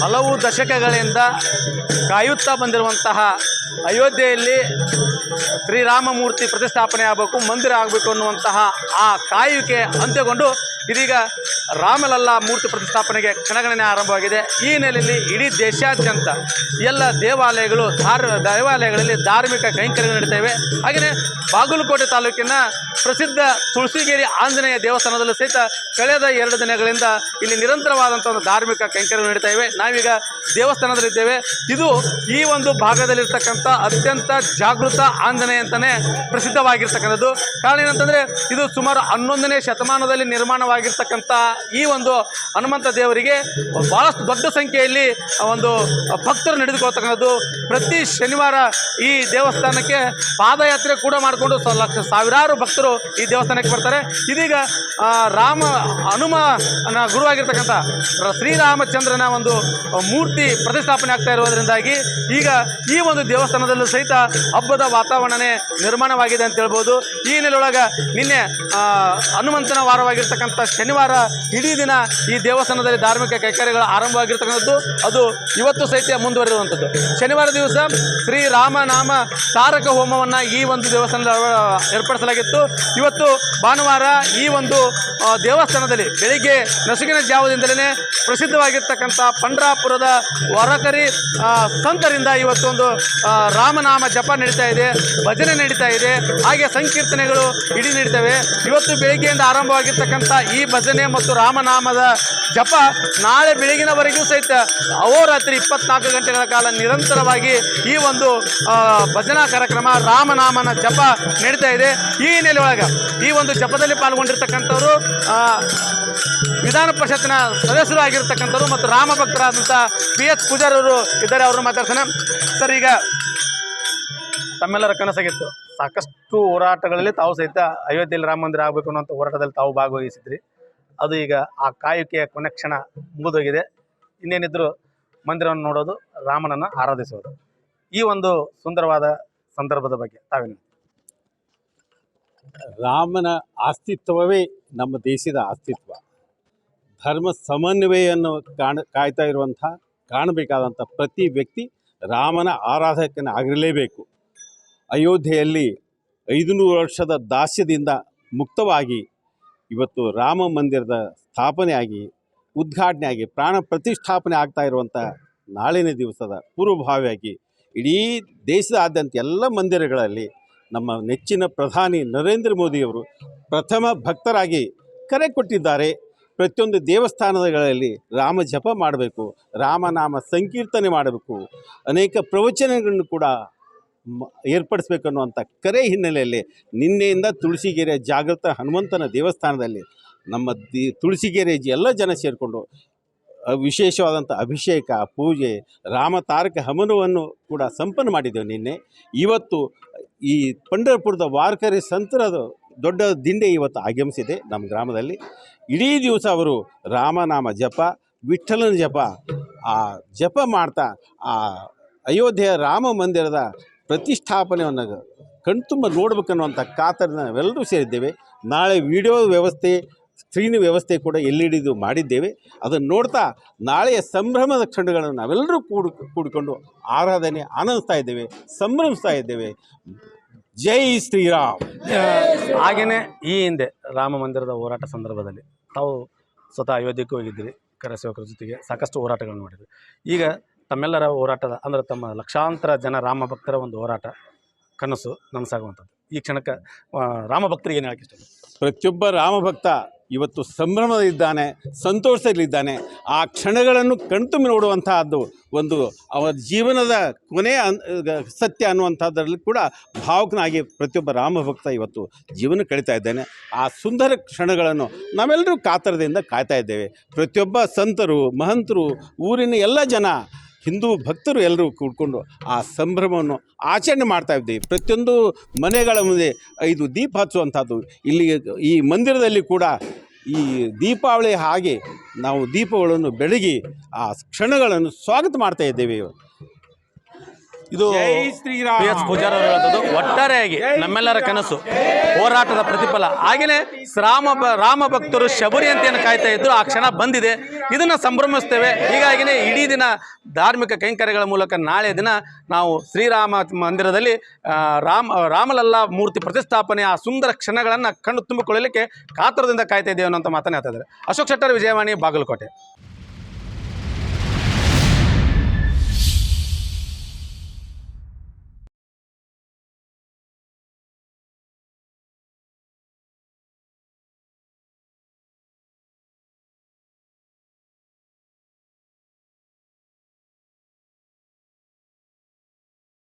ಹಲವು ದಶಕಗಳಿಂದ ಕಾಯುತ್ತಾ ಬಂದಿರುವಂತಹ ಅಯೋಧ್ಯೆಯಲ್ಲಿ ಶ್ರೀರಾಮಮೂರ್ತಿ ಪ್ರತಿಷ್ಠಾಪನೆ ಆಗಬೇಕು ಮಂದಿರ ಆಗಬೇಕು ಅನ್ನುವಂತಹ ಆ ಕಾಯುವಿಕೆ ಅಂತ್ಯಗೊಂಡು ಇದೀಗ ರಾಮಲಲ್ಲಾ ಮೂರ್ತಿ ಪ್ರತಿಷ್ಠಾಪನೆಗೆ ಕ್ಷಣಗಣನೆ ಆರಂಭವಾಗಿದೆ. ಈ ಹಿನ್ನೆಲೆಯಲ್ಲಿ ಇಡೀ ದೇಶಾದ್ಯಂತ ಎಲ್ಲ ದೇವಾಲಯಗಳು ದೇವಾಲಯಗಳಲ್ಲಿ ಧಾರ್ಮಿಕ ಕೈಂಕರ್ಯಗಳು ನಡೀತವೆ. ಹಾಗೆಯೇ ಬಾಗಲಕೋಟೆ ತಾಲೂಕಿನ ಪ್ರಸಿದ್ಧ ತುಳಸಿಗೇರಿ ಆಂಜನೇಯ ದೇವಸ್ಥಾನದಲ್ಲೂ ಸಹಿತ ಕಳೆದ ಎರಡು ದಿನಗಳಿಂದ ಇಲ್ಲಿ ನಿರಂತರವಾದಂಥ ಒಂದು ಧಾರ್ಮಿಕ ಕೈಂಕರ್ಯಗಳು ನಡೀತಾ ಇವೆ ನಾವೀಗ ದೇವಸ್ಥಾನದಲ್ಲಿದ್ದೇವೆ. ಇದು ಈ ಒಂದು ಭಾಗದಲ್ಲಿರ್ತಕ್ಕಂಥ ಅತ್ಯಂತ ಜಾಗೃತ ಆಂಜನೇಯ ಅಂತಲೇ ಪ್ರಸಿದ್ಧವಾಗಿರ್ತಕ್ಕಂಥದ್ದು. ಕಾರಣ ಏನಂತಂದರೆ, ಇದು ಸುಮಾರು ಹನ್ನೊಂದನೇ ಶತಮಾನದಲ್ಲಿ ನಿರ್ಮಾಣವಾಗಿರ್ತಕ್ಕಂಥ ಈ ಒಂದು ಹನುಮಂತ ದೇವರಿಗೆ ಭಾಳಷ್ಟು ದೊಡ್ಡ ಸಂಖ್ಯೆಯಲ್ಲಿ ಒಂದು ಭಕ್ತರು ನಡೆದುಕೊಳ್ತಕ್ಕಂಥದ್ದು. ಪ್ರತಿ ಶನಿವಾರ ಈ ದೇವಸ್ಥಾನಕ್ಕೆ ಪಾದಯಾತ್ರೆ ಕೂಡ ಮಾಡಿಕೊಂಡು ಲಕ್ಷ ಸಾವಿರಾರು ಭಕ್ತರು ಈ ದೇವಸ್ಥಾನಕ್ಕೆ ಬರ್ತಾರೆ. ಇದೀಗ ರಾಮ, ಹನುಮನ ಗುರುವಾಗಿರ್ತಕ್ಕಂಥ ಶ್ರೀರಾಮಚಂದ್ರನ ಒಂದು ಮೂರ್ತಿ ಪ್ರತಿಷ್ಠಾಪನೆ ಆಗ್ತಾ ಇರೋದರಿಂದಾಗಿ ಈಗ ಈ ಒಂದು ದೇವಸ್ಥಾನದಲ್ಲೂ ಸಹಿತ ಹಬ್ಬದ ವಾತಾವರಣನೇ ನಿರ್ಮಾಣವಾಗಿದೆ ಅಂತ ಹೇಳ್ಬೋದು. ಈ ಹಿನ್ನೆಲೆಯೊಳಗೆ ನಿನ್ನೆ ಹನುಮಂತನ ವಾರವಾಗಿರ್ತಕ್ಕಂಥ ಶನಿವಾರ ಇಡೀ ದಿನ ಈ ದೇವಸ್ಥಾನದಲ್ಲಿ ಧಾರ್ಮಿಕ ಕೈಕರ್ಯಗಳು ಆರಂಭವಾಗಿರ್ತಕ್ಕಂಥದ್ದು. ಅದು ಇವತ್ತು ಸಹಿತ ಮುಂದುವರಿರುವಂಥದ್ದು ಶನಿವಾರ ದಿವಸ ಶ್ರೀರಾಮನಾಮ ತಾರಕ ಹೋಮವನ್ನು ಈ ಒಂದು ದೇವಸ್ಥಾನದಲ್ಲಿ ಏರ್ಪಡಿಸಲಾಗಿತ್ತು. ಇವತ್ತು ಭಾನುವಾರ ಈ ಒಂದು ದೇವಸ್ಥಾನದಲ್ಲಿ ಬೆಳಿಗ್ಗೆ ನಸುಕಿನ ಜಾವದಿಂದಲೇ ಪ್ರಸಿದ್ಧವಾಗಿರ್ತಕ್ಕಂಥ ಪಂಡ್ರಾಪುರದ ವರಕರಿ ಸಂತರಿಂದ ಇವತ್ತೊಂದು ರಾಮನಾಮ ಜಪ ನಡೀತಾ ಇದೆ, ಭಜನೆ ನಡೀತಾ ಇದೆ. ಹಾಗೆ ಸಂಕೀರ್ತನೆಗಳು ಇಡೀ ನಡೀತವೆ. ಇವತ್ತು ಬೆಳಿಗ್ಗೆಯಿಂದ ಆರಂಭವಾಗಿರ್ತಕ್ಕಂಥ ಈ ಭಜನೆ ಮತ್ತು ರಾಮನಾಮದ ಜಪ ನಾಳೆ ಬೆಳಗಿನವರೆಗೂ ಸಹಿತ ಅಹೋರಾತ್ರಿ ಇಪ್ಪತ್ನಾಲ್ಕು ಗಂಟೆಗಳ ಕಾಲ ನಿರಂತರವಾಗಿ ಈ ಒಂದು ಭಜನಾ ಕಾರ್ಯಕ್ರಮ, ರಾಮನಾಮನ ಜಪ ನಡೀತಾ ಇದೆ. ಈ ಹಿನ್ನೆಲೆಯೊಳಗೆ ಈ ಒಂದು ಜಪದಲ್ಲಿ ಪಾಲ್ಗೊಂಡಿರ್ತಕ್ಕಂಥವರು ವಿಧಾನ ಪರಿಷತ್ತಿನ ಸದಸ್ಯರು ಆಗಿರ್ತಕ್ಕಂಥವ್ರು ಮತ್ತು ರಾಮ ಭಕ್ತರಾದಂಥ ಪಿ ಎಚ್ ಪೂಜಾರವರು ಇದ್ದಾರೆ. ಅವರು ಮಾತಾಡ್ತಾನೆ ಸರ್, ಈಗ ತಮ್ಮೆಲ್ಲರ ಕನಸಾಗಿತ್ತು. ಸಾಕಷ್ಟು ಹೋರಾಟಗಳಲ್ಲಿ ತಾವು ಸಹಿತ ಅಯೋಧ್ಯೆಯಲ್ಲಿ ರಾಮ ಮಂದಿರ ಆಗಬೇಕು ಅನ್ನೋಂಥ ಹೋರಾಟದಲ್ಲಿ ತಾವು ಭಾಗವಹಿಸಿದ್ರಿ. ಅದು ಈಗ ಆ ಕಾಯುಕೆಯ ಕೊನೆಕ್ಷಣ ಮುಗಿದೋಗಿದೆ. ಇನ್ನೇನಿದ್ರು ಮಂದಿರವನ್ನು ನೋಡೋದು, ರಾಮನನ್ನು ಆರಾಧಿಸೋದು. ಈ ಒಂದು ಸುಂದರವಾದ ಸಂದರ್ಭದ ಬಗ್ಗೆ ತಾವೇನು? ರಾಮನ ಅಸ್ತಿತ್ವವೇ ನಮ್ಮ ದೇಶದ ಅಸ್ತಿತ್ವ. ಧರ್ಮ ಸಮನ್ವಯವನ್ನು ಕಾಣ, ಕಾಯ್ತಾ ಇರುವಂಥ, ಕಾಣಬೇಕಾದಂಥ ಪ್ರತಿ ವ್ಯಕ್ತಿ ರಾಮನ ಆರಾಧಕನಾಗಿರಲೇಬೇಕು ಅಯೋಧ್ಯೆಯಲ್ಲಿ ಐದುನೂರು ವರ್ಷದ ದಾಸ್ಯದಿಂದ ಮುಕ್ತವಾಗಿ ಇವತ್ತು ರಾಮ ಮಂದಿರದ ಸ್ಥಾಪನೆ ಆಗಿ ಉದ್ಘಾಟನೆ ಆಗಿ ಪ್ರಾಣ ಪ್ರತಿಷ್ಠಾಪನೆ ಆಗ್ತಾ ಇರುವಂಥ ನಾಳಿನ ದಿವಸದ ಪೂರ್ವಭಾವಿಯಾಗಿ ಇಡೀ ದೇಶದಾದ್ಯಂತ ಎಲ್ಲ ಮಂದಿರಗಳಲ್ಲಿ ನಮ್ಮ ನೆಚ್ಚಿನ ಪ್ರಧಾನಿ ನರೇಂದ್ರ ಮೋದಿಯವರು ಪ್ರಥಮ ಭಕ್ತರಾಗಿ ಕರೆ ಕೊಟ್ಟಿದ್ದಾರೆ. ಪ್ರತಿಯೊಂದು ದೇವಸ್ಥಾನಗಳಲ್ಲಿ ರಾಮ ಜಪ ಮಾಡಬೇಕು ರಾಮನಾಮ ಸಂಕೀರ್ತನೆ ಮಾಡಬೇಕು, ಅನೇಕ ಪ್ರವಚನಗಳನ್ನು ಕೂಡ ಏರ್ಪಡಿಸ್ಬೇಕು ಅನ್ನುವಂಥ ಕರೆ ಹಿನ್ನೆಲೆಯಲ್ಲಿ ನಿನ್ನೆಯಿಂದ ತುಳಸಿಗೆರೆ ಜಾಗೃತ ಹನುಮಂತನ ದೇವಸ್ಥಾನದಲ್ಲಿ ನಮ್ಮ ದಿ, ತುಳಸಿಗೆರೆ ಎಲ್ಲ ಜನ ಸೇರಿಕೊಂಡು ವಿಶೇಷವಾದಂಥ ಅಭಿಷೇಕ, ಪೂಜೆ, ರಾಮ ತಾರಕ ಹಮನವನ್ನು ಕೂಡ ಸಂಪನ್ನ ಮಾಡಿದ್ದೇವೆ ನಿನ್ನೆ. ಇವತ್ತು ಈ ಪಂಡರಪುರದ ವಾರ್ಕರಿ ಸಂತರದ ದೊಡ್ಡ ದಿಂಡೆ ಇವತ್ತು ಆಗಮಿಸಿದೆ ನಮ್ಮ ಗ್ರಾಮದಲ್ಲಿ. ಇಡೀ ದಿವಸ ಅವರು ರಾಮನಾಮ ಜಪ ವಿಠಲನ ಜಪ, ಆ ಜಪ ಮಾಡ್ತಾ, ಆ ಅಯೋಧ್ಯೆಯ ರಾಮ ಮಂದಿರದ ಪ್ರತಿಷ್ಠಾಪನೆಯನ್ನು ಕಣ್ತುಂಬ ನೋಡ್ಬೇಕನ್ನುವಂಥ ಕಾತರ ನಾವೆಲ್ಲರೂ ಸೇರಿದ್ದೇವೆ. ನಾಳೆ ವಿಡಿಯೋ ವ್ಯವಸ್ಥೆ, ಸ್ಕ್ರೀನ್ ವ್ಯವಸ್ಥೆ ಕೂಡ ಎಲ್ ಇ ಡಿದು ಮಾಡಿದ್ದೇವೆ. ಅದನ್ನು ನೋಡ್ತಾ ನಾಳೆಯ ಸಂಭ್ರಮದ ಕ್ಷಣಗಳನ್ನು ನಾವೆಲ್ಲರೂ ಕೂಡು, ಕೂಡಿಕೊಂಡು ಆರಾಧನೆ ಆನಂದಿಸ್ತಾ ಇದ್ದೇವೆ, ಸಂಭ್ರಮಿಸ್ತಾ ಇದ್ದೇವೆ. ಜೈ ಶ್ರೀರಾಮ್. ಹಾಗೆಯೇ ಈ ಹಿಂದೆ ರಾಮ ಮಂದಿರದ ಹೋರಾಟ ಸಂದರ್ಭದಲ್ಲಿ ತಾವು ಸ್ವತಃ ಅಯೋಧ್ಯೆಗೆ ಹೋಗಿದ್ದೀರಿ, ಕರಸೇವಕರ ಜೊತೆಗೆ ಸಾಕಷ್ಟು ಹೋರಾಟಗಳನ್ನು ಮಾಡಿದ್ರಿ. ಈಗ ತಮ್ಮೆಲ್ಲರ ಹೋರಾಟದ, ಅಂದರೆ ತಮ್ಮ ಲಕ್ಷಾಂತರ ಜನ ರಾಮ ಭಕ್ತರ ಒಂದು ಹೋರಾಟ, ಕನಸು ನನಸಾಗುವಂಥದ್ದು. ಈ ಕ್ಷಣಕ್ಕೆ ರಾಮ ಭಕ್ತರಿಗೆ ಏನು ಹೇಳಕ್ಕೆ ಇಷ್ಟ ಪ್ರತಿಯೊಬ್ಬ ರಾಮಭಕ್ತ ಇವತ್ತು ಸಂಭ್ರಮದಲ್ಲಿದ್ದಾನೆ, ಸಂತೋಷದಲ್ಲಿದ್ದಾನೆ. ಆ ಕ್ಷಣಗಳನ್ನು ಕಣ್ತುಂಬಿ ನೋಡುವಂತಹದ್ದು ಒಂದು ಅವರ ಜೀವನದ ಕೊನೆಯ ಸತ್ಯ ಅನ್ನುವಂಥದ್ರಲ್ಲಿ ಕೂಡ ಭಾವಕನಾಗಿ ಪ್ರತಿಯೊಬ್ಬ ರಾಮಭಕ್ತ ಇವತ್ತು ಜೀವನ ಕಳೀತಾ ಇದ್ದಾನೆ. ಆ ಸುಂದರ ಕ್ಷಣಗಳನ್ನು ನಾವೆಲ್ಲರೂ ಕಾತರದಿಂದ ಕಾಯ್ತಾ ಇದ್ದೇವೆ. ಪ್ರತಿಯೊಬ್ಬ ಸಂತರು, ಮಹಂತರು, ಊರಿನ ಎಲ್ಲ ಜನ ಹಿಂದೂ ಭಕ್ತರು ಎಲ್ಲರೂ ಕೂಡ್ಕೊಂಡು ಆ ಸಂಭ್ರಮವನ್ನು ಆಚರಣೆ ಮಾಡ್ತಾ ಇದ್ದೀವಿ. ಪ್ರತಿಯೊಂದು ಮನೆಗಳ ಮುಂದೆ ಐದು ದೀಪ ಹಚ್ಚುವಂಥದ್ದು. ಇಲ್ಲಿ ಈ ಮಂದಿರದಲ್ಲಿ ಕೂಡ ಈ ದೀಪಾವಳಿ ಹಾಗೆ ನಾವು ದೀಪಗಳನ್ನು ಬೆಳಗಿ ಆ ಕ್ಷಣಗಳನ್ನು ಸ್ವಾಗತ ಮಾಡ್ತಾ ಇದ್ದೇವೆ. ಇದು. ಪಿ ಎಸ್ ಪೂಜಾರ ಹೇಳುವಂಥದ್ದು ಒಟ್ಟಾರೆಯಾಗಿ ನಮ್ಮೆಲ್ಲರ ಕನಸು. ಹೋರಾಟದ ಪ್ರತಿಫಲ. ಹಾಗೆಯೇ ರಾಮ ರಾಮ ಭಕ್ತರು ಶಬರಿ ಅಂತ ಏನು ಕಾಯ್ತಾ ಇದ್ರು. ಆ ಕ್ಷಣ ಬಂದಿದೆ. ಇದನ್ನು ಸಂಭ್ರಮಿಸ್ತೇವೆ. ಹೀಗಾಗಿನೇ ಇಡೀ ದಿನ ಧಾರ್ಮಿಕ ಕೈಂಕರ್ಯಗಳ ಮೂಲಕ ನಾಳೆ ದಿನ ನಾವು ಶ್ರೀರಾಮ ಮಂದಿರದಲ್ಲಿ ರಾಮ ರಾಮಲಲ್ಲ ಮೂರ್ತಿ ಪ್ರತಿಷ್ಠಾಪನೆ ಆ ಸುಂದರ ಕ್ಷಣಗಳನ್ನು ಕಣ್ಣು ತುಂಬಿಕೊಳ್ಳಲಿಕ್ಕೆ ಕಾತರದಿಂದ ಕಾಯ್ತಾ ಇದ್ದೇವೆ ಅನ್ನೋಂಥ ಮಾತನ್ನ ಹೇಳ್ತಾ ಇದ್ದಾರೆ. ಅಶೋಕ್ ಶೆಟ್ಟರ್ ವಿಜಯವಾಣಿ ಬಾಗಲಕೋಟೆ.